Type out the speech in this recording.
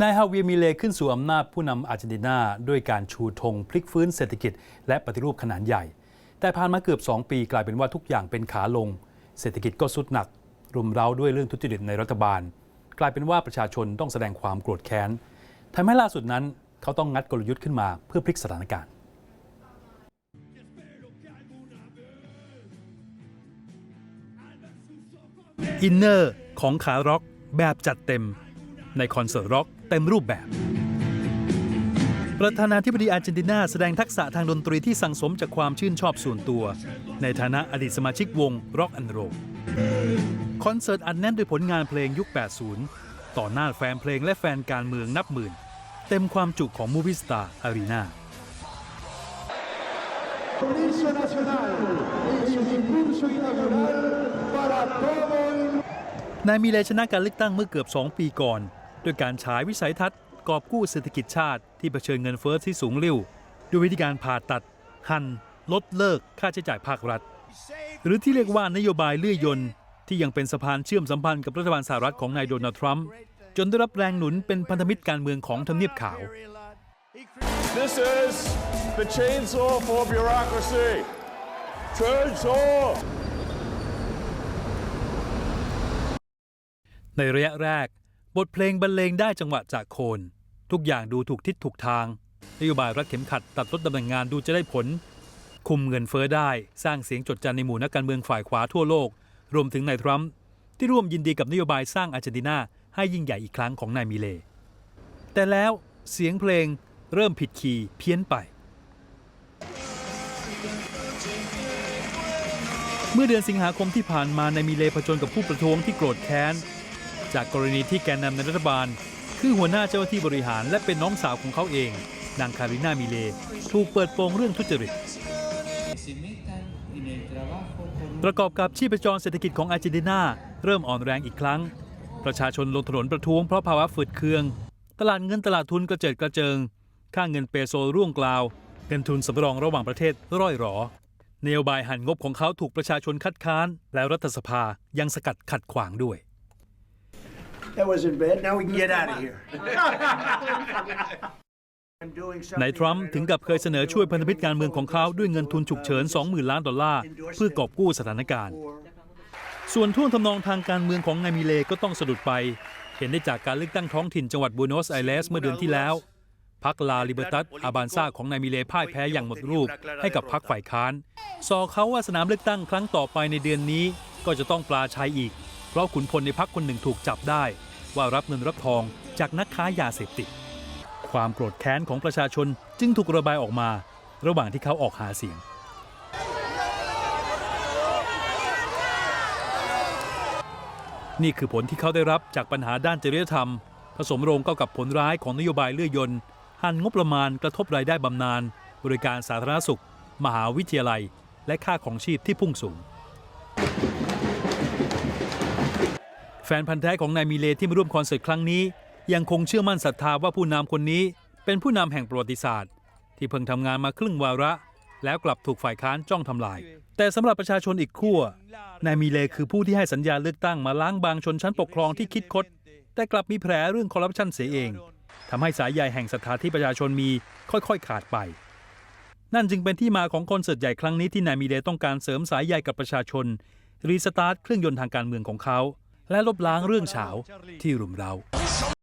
นายฮาเวียมิเลขึ้นสู่อำนาจผู้นำอาร์เจนตินาด้วยการชูธงพลิกฟื้นเศรษฐกิจ และปฏิรูปขนาดใหญ่ แต่ผ่านมาเกือบ 2 ปีกลายเป็นว่าทุกอย่างเป็นขาลง เศรษฐกิจก็สุดหนัก รุมเร้าด้วยเรื่องทุจริตในรัฐบาล กลายเป็นว่าประชาชนต้องแสดงความโกรธแค้นทำให้ล่าสุดนั้นเขาต้องงัดกลยุทธ์ขึ้นมาเพื่อพลิกสถานการณ์อินเนอร์ของขาร็อกแบบจัดเต็ม ในคอนเสิร์ตร็อกเต็มรูปแบบ ประธานาธิบดีอาร์เจนตินาแสดงทักษะทางดนตรีที่สั่งสมจากความชื่นชอบส่วนตัว ในฐานะอดีตสมาชิกวงร็อกอันโรคอนเสิร์ตอัดแน่นด้วยผลงานเพลงยุค 80 ต่อหน้าแฟนเพลงและแฟนการเมืองนับหมื่น เต็มความจุของมูวิสตาอารีนานายมีเลชนะการเลือกตั้งเมื่อเกือบ 2 ปีก่อน ด้วยการฉายวิสัยทัศน์กอบกู้เศรษฐกิจชาติที่เผชิญเงินเฟ้อที่สูงริ่วด้วยวิธีการผ่าตัด หั่นลดเลิกค่าใช้จ่ายภาครัฐ หรือที่เรียกว่านโยบายเลื่อยยนต์ที่ยังเป็นสะพานเชื่อมสัมพันธ์กับรัฐบาลสหรัฐของนายโดนัลด์ทรัมป์จนได้รับแรงหนุนเป็นพันธมิตรการเมืองของทำเนียบขาว This is the chainsaw for bureaucracy. Chainsaw! ในระยะแรก บทเพลงบรรเลงได้จังหวะจากโคน ทุกอย่างดูถูกทิศถูกทางนโยบายรัดเข็มขัดตัดลดตำแหน่งงานดูจะได้ผล คุมเงินเฟ้อได้สร้างเสียงจดจันในหมู่นักการเมืองฝ่ายขวาทั่วโลก รวมถึงนายทรัมป์ที่ร่วมยินดีกับนโยบายสร้างอาร์เจนตินาให้ยิ่งใหญ่อีกครั้งของนายมิเล แต่แล้วเสียงเพลงเริ่มผิดคีย์เพี้ยนไป เมื่อเดือนสิงหาคมที่ผ่านมานายมิเลผจญกับผู้ประท้วงที่โกรธแค้น จากกรณีที่แกนนำในรัฐบาล คือหัวหน้าเจ้าหน้าที่บริหารและเป็นน้องสาวของเขาเอง นางคาริน่ามิเลถูกเปิดโปงเรื่องทุจริต ประกอบกับชีพจรเศรษฐกิจของอาร์เจนตินาเริ่มอ่อนแรงอีกครั้ง ประชาชนลงถนนประท้วงเพราะภาวะฝืดเคือง ตลาดเงินตลาดทุนกระเจิดกระเจิง ค่าเงินเปโซร่วงกลาว เงินทุนสำรองระหว่างประเทศร่อยหรอนโยบายหันงบของเขาถูกประชาชนคัดค้าน แล้วรัฐสภายังสกัดขัดขวางด้วย That wasn't bad. Now we can get out of here. I'm doing นาย something ทรัมป์ถึงกับเคยเสนอช่วยพันธมิตรการเมืองของเขาด้วยเงินทุนฉุกเฉิน 20,000 ล้านดอลลาร์ เพื่อกอบกู้สถานการณ์ส่วนท่วงทำนองทางการเมืองของนายมิเลก็ต้องสะดุดไป เห็นได้จากการเลือกตั้งท้องถิ่นจังหวัดบูโนสไอเรสเมื่อเดือนที่แล้ว พรรคลาลิเบตัสอาบานซาของนายมิเลพ่ายแพ้อย่างหมดรูป ให้กับพรรคฝ่ายค้าน สอเขาว่าสนามเลือกตั้งครั้งต่อไปในเดือนนี้ ก็จะต้องปลาชัยอีก เพราะขุนพลในพรรคนหนึ่งถูกจับได้ ว่ารับเงินรับทองจากนักค้ายาเสพติด ความโกรธแค้นของประชาชนจึงถูกระบายออกมา ระหว่างที่เขาออกหาเสียง นี่คือผลที่เขาได้รับจากปัญหาด้านจริยธรรม ผสมโรงเข้ากับผลร้ายของนโยบายเลื่อยยนต์หันงบประมาณกระทบรายได้บำนาญบริการสาธารณสุข มหาวิทยาลัย และค่าของชีพที่พุ่งสูง นพันธ์แท้ของนายมิเลที่มาร่วมคอนเสิร์ตครั้งนี้ ยังคงเชื่อมั่นศรัทธาว่าผู้นำคนนี้ เป็นผู้นำแห่งประวัติศาสตร์ ที่เพิ่งทำงานมาครึ่งวาระ แล้วกลับถูกฝ่ายค้านจ้องทำลาย แต่สำหรับประชาชนอีกขั้วนายมิเลคือผู้ที่ให้สัญญาเลือกตั้งมาล้างบางชนชั้นปกครองที่คิดคด แต่กลับมีแผลเรื่องคอร์รัปชันเสียเองทำให้สายใยแห่งศรัทธาที่ประชาชนมีค่อยๆ ขาดไป นั่นจึงเป็นที่มาของคอนเสิร์ตใหญ่ครั้งนี้ที่นายมิเลต้องการเสริมสายใยกับประชาชนรีสตาร์ทเครื่องยนต์ทางการเมืองของเขา และลบล้างเรื่องเฉาที่รุมเร้า